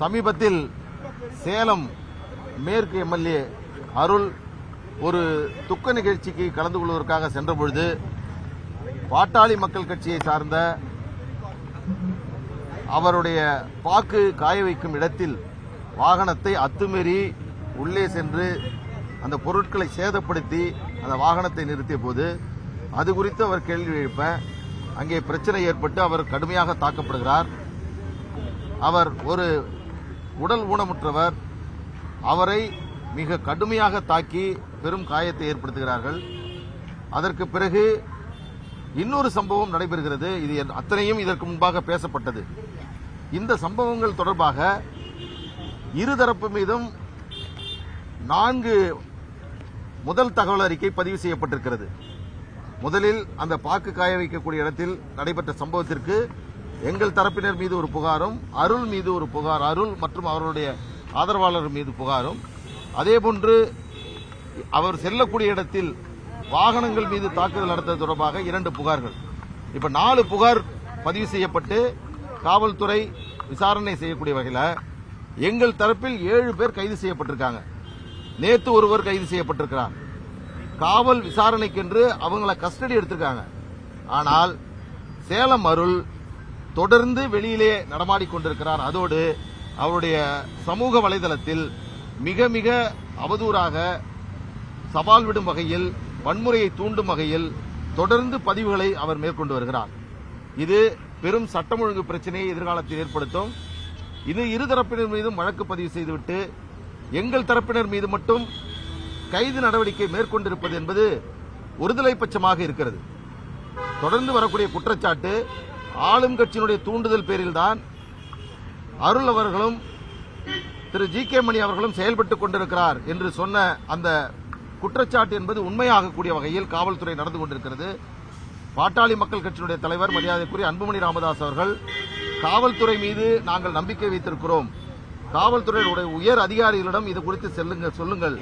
சமீபத்தில் சேலம் மேற்கு எம்எல்ஏ அருள் ஒரு துக்க நிகழ்ச்சிக்கு கலந்து கொள்வதற்காக சென்ற பொழுது பாட்டாளி மக்கள் கட்சியை சார்ந்த அவருடைய பாக்கு காய வைக்கும் இடத்தில் வாகனத்தை அத்துமீறி உள்ளே சென்று அந்த பொருட்களை சேதப்படுத்தி அந்த வாகனத்தை நிறுத்திய போது அது குறித்து அவர் கேள்வி எழுப்ப அங்கே பிரச்சனை ஏற்பட்டு அவர் கடுமையாக தாக்கப்படுகிறார். அவர் ஒரு உடல் ஊனமுற்றவர் அவரை மிக கடுமையாக தாக்கி பெரும் காயத்தை ஏற்படுத்துகிறார்கள். அதற்கு பிறகு இன்னொரு சம்பவம் நடைபெறுகிறது. இது அத்தனையும் இதற்கு முன்பாக பேசப்பட்டது. இந்த சம்பவங்கள் தொடர்பாக இருதரப்பு மீதும் நான்கு முதல் தகவல் அறிக்கை பதிவு செய்யப்பட்டிருக்கிறது. முதலில் அந்த பாக்கு காய வைக்கக்கூடிய இடத்தில் நடைபெற்ற சம்பவத்திற்கு எங்கள் தரப்பினர் மீது ஒரு புகாரும் அருள் மீது ஒரு புகார் அருள் மற்றும் அவருடைய ஆதரவாளர் மீது புகாரும். அதேபோன்று அவர் செல்லக்கூடிய இடத்தில் வாகனங்கள் மீது தாக்குதல் நடத்தது தொடர்பாக இரண்டு புகார்கள். இப்ப நாலு புகார் பதிவு செய்யப்பட்டு காவல்துறை விசாரணை செய்யக்கூடிய வகையில் எங்கள் தரப்பில் ஏழு பேர் கைது செய்யப்பட்டிருக்காங்க. நேற்று ஒருவர் கைது செய்யப்பட்டிருக்கிறார். காவல் விசாரணைக்கென்று அவங்கள கஸ்டடி எடுத்திருக்காங்க. ஆனால் சேலம் அருள் தொடர்ந்து வெளியிலே நடமாடிக்கொண்டிருக்கிறார் அதோடு அவருடைய சமூக வலைதளத்தில் மிக மிக அவதூறாக சவால் விடும் வகையில் வன்முறையை தூண்டும் வகையில் தொடர்ந்து பதிவுகளை அவர் மேற்கொண்டு வருகிறார். இது பெரும் சட்டம் ஒழுங்கு பிரச்சனையை எதிர்காலத்தில் ஏற்படுத்தும். இது இருதரப்பினர் மீதும் வழக்கு பதிவு செய்துவிட்டு எங்கள் தரப்பினர் மீது மட்டும் கைது நடவடிக்கை மேற்கொண்டிருப்பது என்பது ஒருதலை பட்சமாக இருக்கிறது. தொடர்ந்து வரக்கூடிய குற்றச்சாட்டு ஆளும் கட்சியினுடைய தூண்டுதல் பேரில்தான் அருள் அவர்களும் திரு ஜி கே மணி அவர்களும் செயல்பட்டுக் கொண்டிருக்கிறார் என்று சொன்ன அந்த குற்றச்சாட்டு என்பது உண்மையாகக்கூடிய வகையில் காவல்துறை நடந்து கொண்டிருக்கிறது. பாட்டாளி மக்கள் கட்சியினுடைய தலைவர் மரியாதைக்குரிய அன்புமணி ராமதாஸ் அவர்கள் காவல்துறை மீது நாங்கள் நம்பிக்கை வைத்திருக்கிறோம். காவல்துறையினுடைய உயர் அதிகாரிகளிடம் இது குறித்து செல்லுங்கள் சொல்லுங்கள்.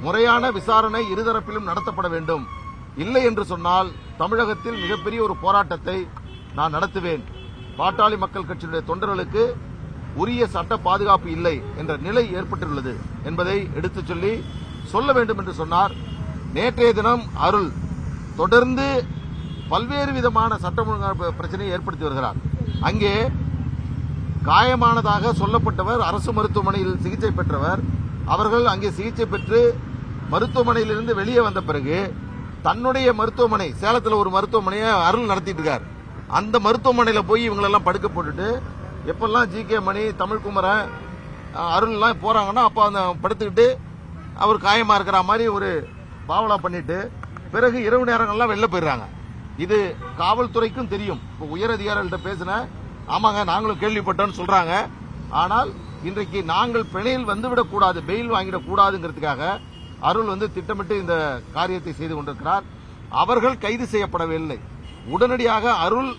முறையான விசாரணை இருதரப்பிலும் நடத்தப்பட வேண்டும். இல்லை என்று சொன்னால் தமிழகத்தில் மிகப்பெரிய ஒரு போராட்டத்தை நான் நடத்துவேன். பாட்டாளி மக்கள் கட்சியினுடைய தொண்டர்களுக்கு உரிய சட்ட பாதுகாப்பு இல்லை என்ற நிலை ஏற்பட்டுள்ளது என்பதை எடுத்துச் சொல்லி சொல்ல வேண்டும் என்று சொன்னார். நேற்றைய தினம் அருள் தொடர்ந்து பல்வேறு விதமான சட்ட ஒழுங்கு பிரச்சனையை ஏற்படுத்தி வருகிறார். அங்கே காயமானதாக சொல்லப்பட்டவர் அரசு மருத்துவமனையில் சிகிச்சை பெற்றவர் அவர்கள் அங்கே சிகிச்சை பெற்று மருத்துவமனையிலிருந்து வெளியே வந்த பிறகு தன்னுடைய மருத்துவமனை சேலத்தில் ஒரு மருத்துவமனையை அருள் நடத்திட்டு இருக்கார். அந்த மருத்துவமனையில் போய் இவங்களெல்லாம் படுக்க போட்டுட்டு எப்பெல்லாம் ஜி கே மணி தமிழ்குமரன் அருள்லாம் போகிறாங்கன்னா அப்போ அந்த படுத்துக்கிட்டு அவர் காயமாக இருக்கிற மாதிரி ஒரு பாவலா பண்ணிட்டு பிறகு இரவு நேரங்கள்லாம் வெளில போயிடுறாங்க. இது காவல்துறைக்கும் தெரியும். இப்போ உயர் அதிகாரிகள்கிட்ட பேசின ஆமாங்க நாங்களும் கேள்விப்பட்டோம்னு சொல்கிறாங்க ஆனால் இன்றைக்கு நாங்கள் பிணையில் வந்துவிடக்கூடாது பெயில் வாங்கிடக்கூடாதுங்கிறதுக்காக அருள் வந்து திட்டமிட்டு இந்த காரியத்தை செய்து கொண்டிருக்கிறார். அவர்கள் கைது செய்யப்படவில்லை உடனடியாக அருள்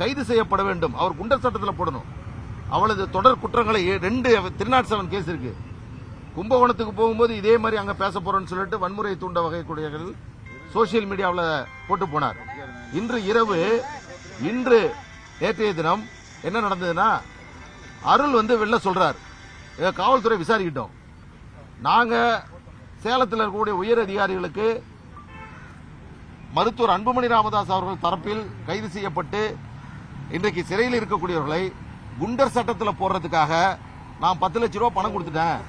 கைது செய்யப்பட வேண்டும். அவர் குண்டர் சட்டத்தில் போடணும். அவளது தொடர் குற்றங்களை ரெண்டு திருநாட் செவன் கேஸ் இருக்கு. கும்பகோணத்துக்கு போகும்போது இதே மாதிரி அங்கே பேச போறோம்னு சொல்லிட்டு வன்முறை தூண்ட வகைக்குடையர்கள் சோசியல் மீடியாவில் போட்டு போனார். இன்று இரவு இன்று நேற்றைய தினம் என்ன நடந்ததுன்னா அருள் வந்து வெளில சொல்றார். காவல்துறை விசாரிக்கிட்டோம். நாங்கள் சேலத்தில் இருக்கக்கூடிய உயர் அதிகாரிகளுக்கு மருத்துவர் அன்புமணி ராமதாஸ் அவர்கள் தரப்பில் கைது செய்யப்பட்டு இன்றைக்கு சிறையில் இருக்கக்கூடியவர்களை குண்டர் சட்டத்தில் போடுறதுக்காக நான் பத்து லட்ச ரூபா பணம் கொடுத்துட்டேன்.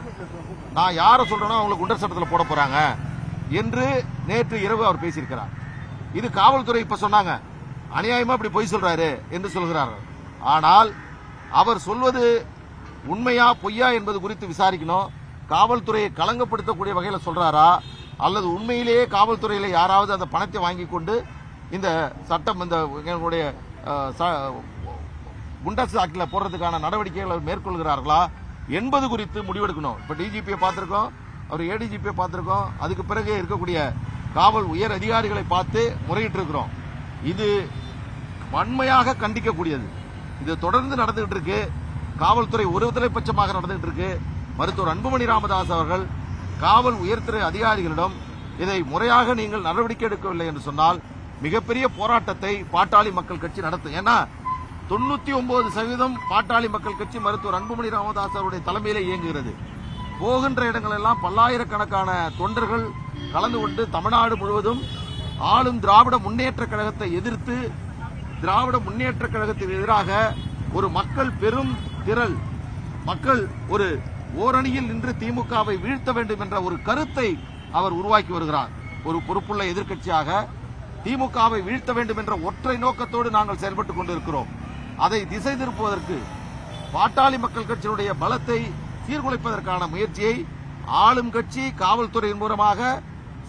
நான் யாரை சொல்றேனோ அவங்களை குண்டர் சட்டத்தில் போட போறாங்க என்று நேற்று இரவு அவர் பேசியிருக்கிறார். இது காவல்துறை இப்ப சொன்னாங்க. அநியாயமா இப்படி பொய் சொல்றாரு என்று சொல்கிறார் ஆனால் அவர் சொல்வது உண்மையா பொய்யா என்பது குறித்து விசாரிக்கணும். காவல்துறையை களங்கப்படுத்தக்கூடிய வகையில் சொல்றாரா? அல்லது உண்மையிலேயே காவல்துறையில் யாராவது அந்த பணத்தை வாங்கி கொண்டு இந்த சட்டம் இந்த எங்களுடைய அஹ், ச- ஆக்டில் போடுறதுக்கான நடவடிக்கைகளை மேற்கொள்கிறார்களா என்பது குறித்து முடிவெடுக்கணும். இப்போ டிஜிபியை பார்த்துருக்கோம் அவர் ஏடிஜிபியை பார்த்துருக்கோம் அதுக்கு பிறகு இருக்கக்கூடிய காவல் உயர் அதிகாரிகளை பார்த்து முறையிட்டிருக்கிறோம். இது வன்மையாக கண்டிக்கக்கூடியது. இது தொடர்ந்து நடந்துகிட்டு இருக்கு. காவல்துறை ஒருதலை பட்சமாக நடந்துகிட்டு இருக்கு. மருத்துவர் அன்புமணி ராமதாஸ் அவர்கள் காவல் உயர்துறை அதிகாரிகளிடம் இதை முறையாக நீங்கள் நடவடிக்கை எடுக்கவில்லை என்று சொன்னால் மிகப்பெரிய போராட்டத்தை பாட்டாளி மக்கள் கட்சி நடத்தும். ஏன்னா தொண்ணூத்தி ஒன்பது சதவீதம் பாட்டாளி மக்கள் கட்சி மருத்துவர் அன்புமணி ராமதாஸ் அவருடைய தலைமையில இயங்குகிறது. போகின்ற இடங்களெல்லாம் பல்லாயிரக்கணக்கான தொண்டர்கள் கலந்து கொண்டு தமிழ்நாடு முழுவதும் ஆளும் திராவிட முன்னேற்ற கழகத்தை எதிர்த்து திராவிட முன்னேற்ற கழகத்திற்கு எதிராக ஒரு மக்கள் பெரும் திரள் மக்கள் ஒரு ஓரணியில் நின்று திமுகவை வீழ்த்த வேண்டும் என்ற ஒரு கருத்தை அவர் உருவாக்கி வருகிறார். ஒரு பொறுப்புள்ள எதிர்க்கட்சியாக திமுகவை வீழ்த்த வேண்டும் என்ற ஒற்றை நோக்கத்தோடு நாங்கள் செயல்பட்டுக் கொண்டிருக்கிறோம். அதை திசை திருப்புவதற்கு பாட்டாளி மக்கள் கட்சியினுடைய பலத்தை சீர்குலைப்பதற்கான முயற்சியை ஆளும் கட்சி காவல்துறையின் மூலமாக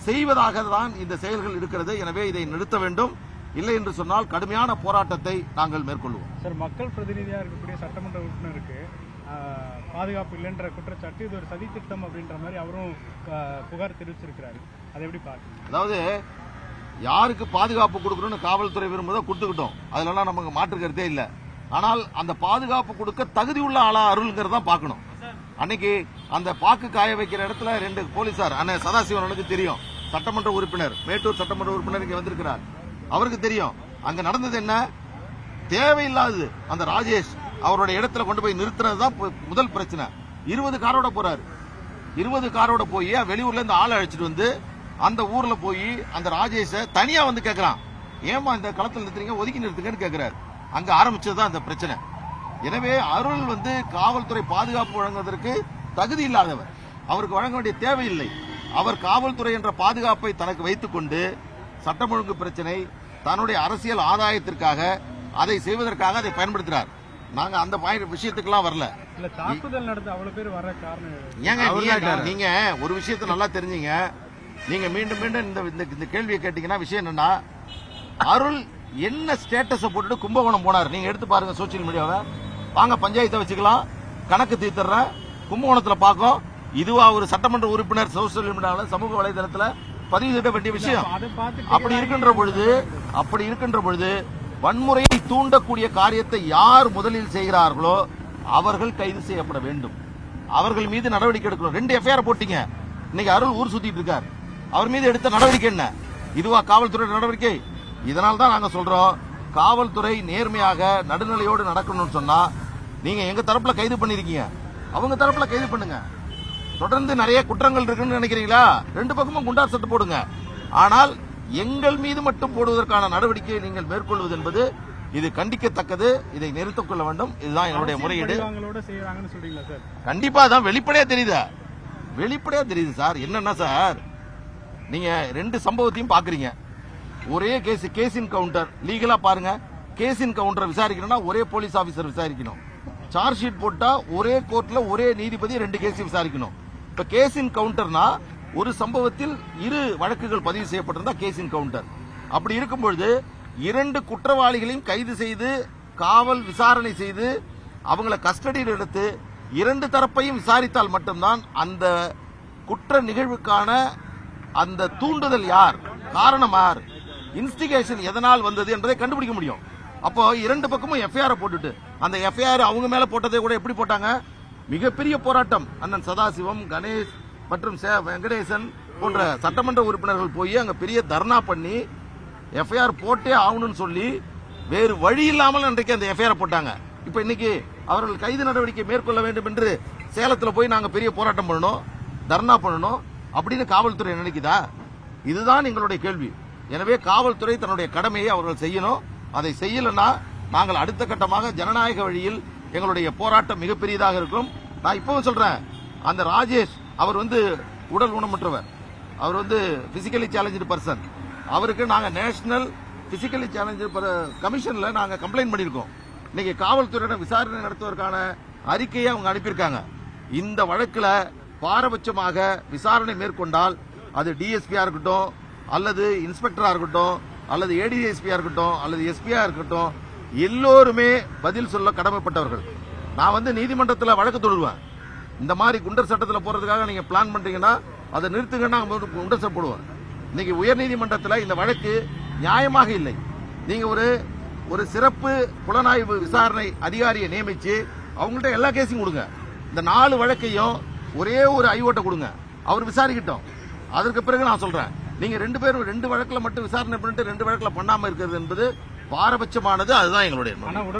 செய்வதாக தான் இந்த செயல்கள் இருக்கிறது. எனவே இதை நிறுத்த வேண்டும். இல்லை என்று சொன்னால் கடுமையான போராட்டத்தை நாங்கள் மேற்கொள்வோம். சார் மக்கள் பிரதிநிதியாக இருக்கக்கூடிய சட்டமன்ற உறுப்பினருக்கு பாதுகாப்பு இல்லைன்ற குற்றச்சாட்டு இது ஒரு சதி திட்டம் அப்படின்ற மாதிரி அவரும் புகார் தெரிவிச்சிருக்கிறாரு. அதை எப்படி பார்க்க அதாவது யாருக்கு பாதுகாப்பு கொடுக்கணும்னு காவல்துறை விரும்புதோ கொடுத்துக்கிட்டோம். அதுலலாம் நமக்கு மாற்று கருத்தே இல்லை. ஆனால் அந்த பாதுகாப்பு கொடுக்க தகுதி உள்ள ஆளா அருள்ங்கிறத பார்க்கணும். அன்னைக்கு அந்த பாக்கு காய வைக்கிற இடத்துல ரெண்டு போலீசார் அண்ணன் சதாசிவனுக்கு தெரியும். சட்டமன்ற உறுப்பினர் மேட்டூர் சட்டமன்ற உறுப்பினர் இங்கே வந்திருக்கிறார். அவருக்கு தெரியும். அங்க நடந்தது என்ன? தேவையில்லாதது. அந்த ராஜேஷ் அவருடைய இடத்துல கொண்டு போய் நிறுத்துறது தான் முதல் பிரச்சனை. இருபது காரோட போறாரு. இருபது காரோட போய் வெளியூர்ல இருந்து ஆள் அழைச்சிட்டு வந்து அந்த ஊர்ல போய் அந்த ராஜேஷ தனியா வந்து கேக்குறான். ஏமா இந்த களத்தில் நிறுத்துறீங்க? ஒதுக்கி நிறுத்துங்கன்னு கேட்கிறாரு அங்க ஆரம்பிச்சதுதான் அந்த பிரச்சனை. எனவே அருள் வந்து காவல்துறை பாதுகாப்பு வழங்குவதற்கு தகுதி இல்லாதவர். அவருக்கு வழங்க வேண்டிய தேவையில்லை. அவர் காவல்துறை என்ற பாதுகாப்பை தனக்கு வைத்துக் கொண்டு சட்டம் ஒழுங்கு பிரச்சனை தன்னுடைய அரசியல் ஆதாயத்திற்காக அதை செய்வதற்காக அதை பயன்படுத்துகிறார் நாங்க அந்த பாயிண்ட் விஷயத்துக்கெல்லாம் வரல. இல்ல தாக்குதல் நடத்த அவ்வளவு பேர் வர காரணம்? ஏங்க நீங்க- ஒரு விஷயத்தை நல்லா தெரிஞ்சீங்க. நீங்க மீண்டும் மீண்டும் இந்த இந்த- இந்த கேள்வியை கேட்டீங்கன்னா விஷயம் என்னன்னா அருள் என்ன ஸ்டேட்டஸ போட்டுட்டு கும்பகோணம் போனார்? நீங்க எடுத்து பாருங்க சோசியல் மீடியாவை வாங்க பஞ்சாயத்தை வச்சுக்கலாம். கணக்கு தீர்த்துறேன் கும்பகோணத்துல பார்க்கும் இதுவா ஒரு சட்டமன்ற உறுப்பினர் சோசியல் மீடியாவில் சமூக வலைதளத்துல பதிவு செய்ய வேண்டிய விஷயம். அதை பார்த்து அப்படி இருக்கின்ற பொழுது அப்படி இருக்கின்ற பொழுது வன்முறையை தூண்டக்கூடிய காரியத்தை யார் முதலில் செய்கிறார்களோ அவர்கள் கைது செய்யப்பட வேண்டும். அவர்கள் மீது நடவடிக்கை எடுக்கணும். ரெண்டு எஃப்ஐஆர் போட்டீங்க. இன்னைக்கு அருள் ஊர் சுத்திட்டு இருக்கார். அவர் மீது எடுத்த நடவடிக்கை என்ன? இதுவா காவல்துறை நடவடிக்கை? இதனால தான் நாங்க சொல்றோம் காவல்துறை நேர்மையாக நடுநிலையோடு நடக்கணும்னு சொன்னா நீங்க எங்க தரப்புல கைது பண்ணிருக்கீங்க? அவங்க தரப்புல கைது பண்ணுங்க. தொடர்ந்து நிறைய குற்றங்கள் இருக்குன்னு நினைக்கிறீங்களா? ரெண்டு பக்கமும் குண்டார் சட்டு போடுங்க. ஆனால் எங்கள் மீது மட்டும் போடுவதற்கான நடவடிக்கையை நீங்கள் மேற்கொள்வது என்பது இது கண்டிக்கத்தக்கது. இதை நிறுத்திக் கொள்ள வேண்டும். இதுதான் எங்களுடைய முறையீடு. கண்டிப்பா தான் வெளிப்படையா தெரியுது. வெளிப்படையா தெரியுது சார். என்னன்னா சார் நீங்க ரெண்டு சம்பவத்தையும் பாக்குறீங்க. ஒரே கேஸ் கேஸின் கவுண்டர் லீகலா பாருங்க. கேஸின் கவுண்டர் விசாரிக்கணும்னா ஒரே போலீஸ் ஆபீசர் விசாரிக்கணும். சார்ஜ் ஷீட் போட்டா ஒரே கோர்ட்ல ஒரே நீதிபதி ரெண்டு கேஸ் விசாரிக்கணும். இப்ப கேஸின் கவுண்டர்னா ஒரு சம்பவத்தில் இரு வழக்குகள் பதிவு செய்யப்பட்டிருந்தா கேஸின் கவுண்டர் அப்படி இருக்கும் பொழுது இரண்டு குற்றவாளிகளையும் கைது செய்து காவல் விசாரணை செய்து அவங்கள கஸ்டடியில் எடுத்து இரண்டு தரப்பையும் விசாரித்தால் மட்டும்தான் அந்த குற்ற நிகழ்வுக்கான அந்த தூண்டுதல் யார் காரணம் யார் இன்ஸ்டிகேஷன் எதனால் வந்தது என்பதை கண்டுபிடிக்க முடியும். அப்போ இரண்டு பக்கமும் எஃப்ஐஆர் போட்டுட்டு அந்த எஃப்ஐஆர் அவங்க மேல போட்டதை கூட எப்படி போட்டாங்க? மிகப்பெரிய போராட்டம். அண்ணன் சதாசிவம் கணேஷ் மற்றும் சே வெங்கடேசன் போன்ற சட்டமன்ற உறுப்பினர்கள் போய் அங்க பெரிய தர்ணா பண்ணி எஃப்ஐஆர் போட்டே ஆகணும்னு சொல்லி வேறு வழி இல்லாமல் இன்றைக்கு அந்த எஃப்ஐஆர் போட்டாங்க. இப்போ இன்னைக்கு அவர்கள் கைது நடவடிக்கை மேற்கொள்ள வேண்டும் என்று சேலத்தில் போய் நாங்கள் பெரிய போராட்டம் பண்ணணும் தர்ணா பண்ணணும். அப்படின்னு காவல்துறை நினைக்குதா? இதுதான் எங்களுடைய கேள்வி. எனவே காவல்துறை தன்னுடைய கடமையை அவர்கள் செய்யணும். அதை செய்யலைன்னா நாங்கள் அடுத்த கட்டமாக ஜனநாயக வழியில் எங்களுடைய போராட்டம் மிகப்பெரியதாக இருக்கும். நான் இப்பவும் சொல்றேன் அந்த ராஜேஷ் அவர் வந்து உடல் ஊனமுற்றவர். அவர் வந்து பிசிக்கலி சேலஞ்சு பர்சன் அவருக்கு நாங்கள் நேஷனல் பிசிக்கலி சேலஞ்சு கமிஷனில் நாங்கள் கம்ப்ளைண்ட் பண்ணியிருக்கோம். இன்னைக்கு காவல்துறையிடம் விசாரணை நடத்துவதற்கான அறிக்கையை அவங்க அனுப்பியிருக்காங்க. இந்த வழக்கில் பாரபட்சமாக விசாரணை மேற்கொண்டால் அது டிஎஸ்பியாக இருக்கட்டும் அல்லது இன்ஸ்பெக்டராக இருக்கட்டும் அல்லது ஏடிஎஸ்பியாக இருக்கட்டும் அல்லது எஸ்பியாக இருக்கட்டும் எல்லோருமே பதில் சொல்ல கடமைப்பட்டவர்கள். நான் வந்து நீதிமன்றத்தில் வழக்கு தொடுவேன். இந்த மாதிரி குண்டர் சட்டத்தில் போகிறதுக்காக நீங்கள் பிளான் பண்ணுறீங்கன்னா அதை நிறுத்துங்கன்னா அவங்க குண்டர் சட்டம் போடுவோம் உயர்நீதிமன்றத்தில் இந்த வழக்கு நியாயமாக இல்லை. நீங்கள் ஒரு ஒரு சிறப்பு புலனாய்வு விசாரணை அதிகாரியை நியமித்து அவங்கள்ட்ட எல்லா கேஸையும் கொடுங்க. இந்த நாலு வழக்கையும் ஒரே ஒரு ஐஓட்டை கொடுங்க. அவர் விசாரிக்கிட்டோம். அதற்கு பிறகு நான் சொல்கிறேன் நீங்கள் ரெண்டு பேரும் ரெண்டு வழக்கில் மட்டும் விசாரணை பண்ணிட்டு ரெண்டு வழக்கில் பண்ணாமல் இருக்கிறது என்பது பாரபட்சமானது. அதுதான் எங்களுடைய